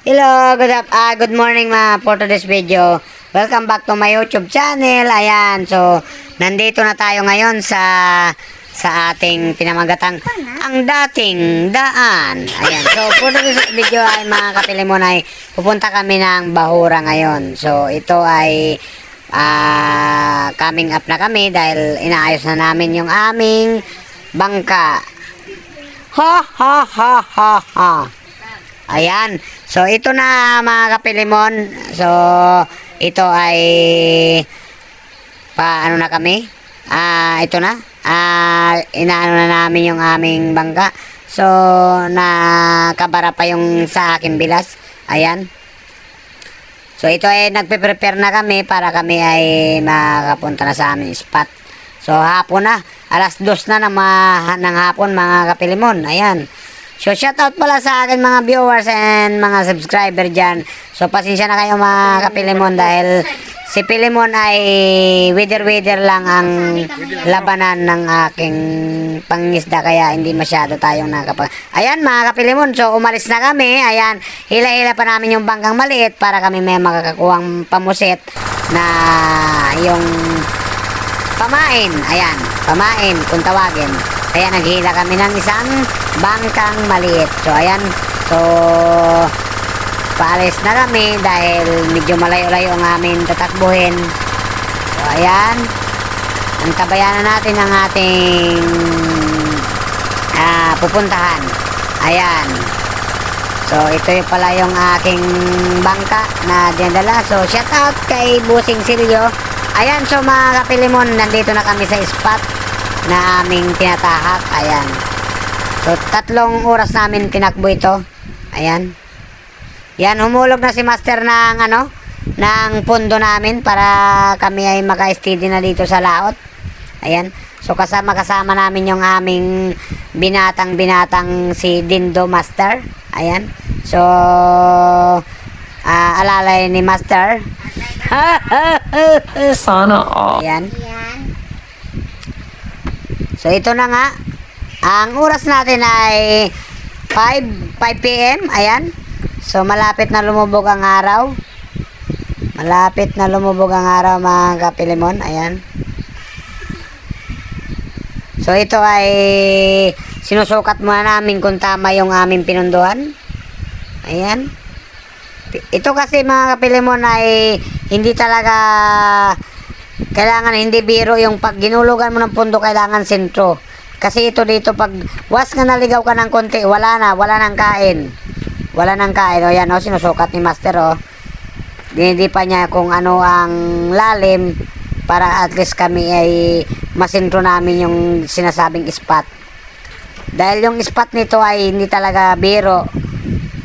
Hello, good up, ah, good morning mga for today's video. Welcome back to my YouTube channel. Ayan, so nandito na tayo ngayon sa sa ating pinamagatang ang dating daan. Ayan, so for today's video ay mga kapilimon ay pupunta kami ng Bahura ngayon. So ito ay ah, coming up na kami dahil inaayos na namin yung aming bangka. Ha ha ha ha ha. Ayan. So, ito na mga kapilimon. So, ito ay pa ano na kami. Ah, ito na. Ah, inaano na namin yung aming bangka. So, nakabara pa yung sa aking bilas. Ayan. So, ito ay nagpe-prepare na kami para kami ay makapunta na sa aming spot. So, hapon na. Alas dos na ng, ma- ng hapon, mga kapilimon. Ayan. So, shoutout pala sa akin mga viewers and mga subscriber dyan. So, pasensya na kayo mga kapilimon dahil si Pilimon ay wither-wither lang ang labanan ng aking pangisda kaya hindi masyado tayong nakapag... Ayan mga kapilimon, so umalis na kami. Ayan, hila-hila pa namin yung bangkang maliit para kami may makakakuhang pamusit na yung pamain. Ayan, pamain kung tawagin. Kaya naghila kami ng isang bangkang maliit. So, ayan. So, paalis na kami dahil medyo malayo-layo ang amin tatakbuhin. So, ayan. Ang tabayanan natin ang ating ah, pupuntahan. Ayan. So, ito yung pala yung aking bangka na dinadala. So, shout out kay Busing Silio. Ayan, so mga kapilimon, nandito na kami sa spot na aming tinatahak. Ayan. So, tatlong oras namin tinakbo ito. Ayan. Yan, humulog na si Master ng ano, ng pundo namin para kami ay maka-steady na dito sa laot. Ayan. So, kasama-kasama namin yung aming binatang-binatang si Dindo Master. Ayan. So, ah, alalay ni Master. Sana all. Ayan. So, ito na nga. Ang oras natin ay 5, 5 p.m. Ayan. So, malapit na lumubog ang araw. Malapit na lumubog ang araw, mga kapilimon. Ayan. So, ito ay sinusukat muna namin kung tama yung aming pinunduhan. Ayan. Ito kasi mga kapilimon ay hindi talaga kailangan hindi biro yung pag ginulugan mo ng pundo kailangan sentro. Kasi ito dito pag was nga naligaw ka ng konti, wala na, wala nang kain. Wala nang kain. O yan o, sinusukat ni Master o. Hindi pa niya kung ano ang lalim para at least kami ay masintro namin yung sinasabing spot. Dahil yung spot nito ay hindi talaga biro.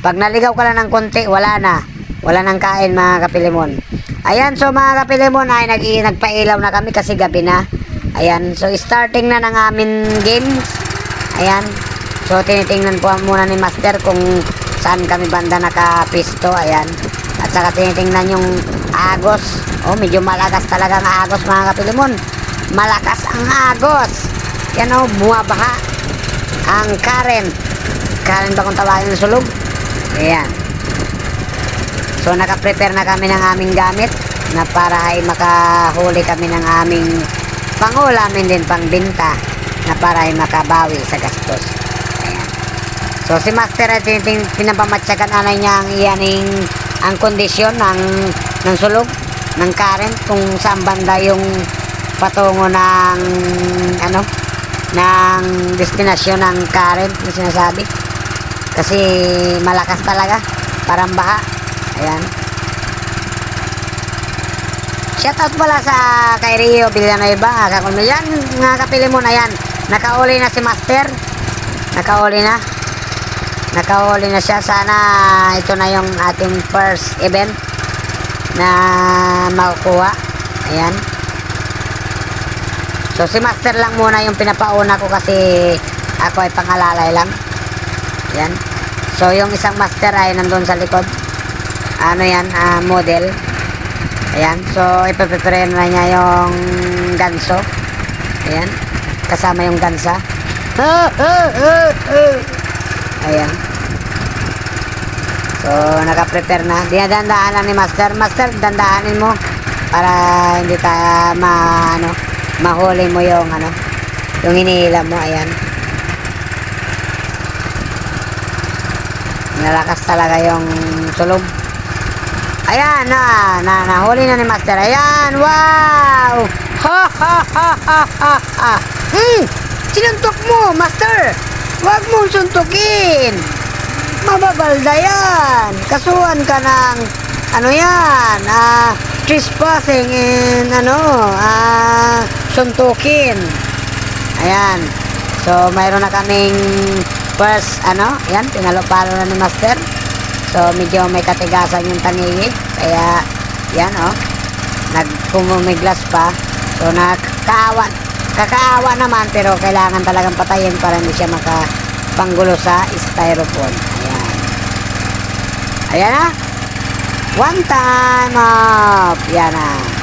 Pag naligaw ka lang ng konti, wala na. Wala nang kain mga kapilimon. Ayan, so mga kapilimon ay nag nagpailaw na kami kasi gabi na. Ayan, so starting na ng amin games. Ayan. So tinitingnan po muna ni Master kung saan kami banda nakapisto. Ayan. At saka tinitingnan yung agos. Oh, medyo malakas talaga ang agos mga kapilimon. Malakas ang agos. Yan oh, bumabaha. Ang current. Current ba kung tawagin ng sulog? Ayan. So naka-prepare na kami ng aming gamit na para ay makahuli kami ng aming pangulamin din pangbenta na para ay makabawi sa gastos. Ayan. So si Master ay tiniting pinapamatsagan anay niya ang iyaning ang kondisyon ng ng sulog ng current kung saan banda yung patungo ng ano ng destinasyon ng current na sinasabi kasi malakas talaga parang baha ayan. Shoutout pala sa kay Rio Villanueva kakulmo yan mga kapili mo na yan. Nakauli na si Master. Nakauli na. Nakauli na siya. Sana ito na yung ating first event na makukuha. Ayan. So si Master lang muna yung pinapauna ko kasi ako ay pangalalay lang. Yan. So, yung isang master ay nandun sa likod. Ano yan, ah, model. Ayan. So, ipaprepare na niya yung ganso. Ayan. Kasama yung gansa. Ayan. So, naka-prepare na. Dinadandaanan ni Master. Master, dandaanin mo para hindi ka ma, ano, mahuli mo yung, ano, yung hinihila mo. Ayan. Nalakas talaga yung sulog. Ayan, na, na, nahuli na ni Master. Ayan, wow! Ha, ha, ha, ha, ha, ha. Hmm, sinuntok mo, Master. Huwag mong suntukin. Mababalda yan. Kasuhan ka ng, ano yan, ah, trespassing and, ano, ah, suntukin. Ayan. So, mayroon na kaming first, ano, yan, pinalo-palo na ni Master. So, medyo may katigasan yung tanigi. Kaya, yan, oh. Nagpumumiglas pa. So, nakakaawa, kakaawa naman, pero kailangan talagang patayin para hindi siya makapanggulo sa styrofoam. Ayan. Ayan na. One time up. Yan na.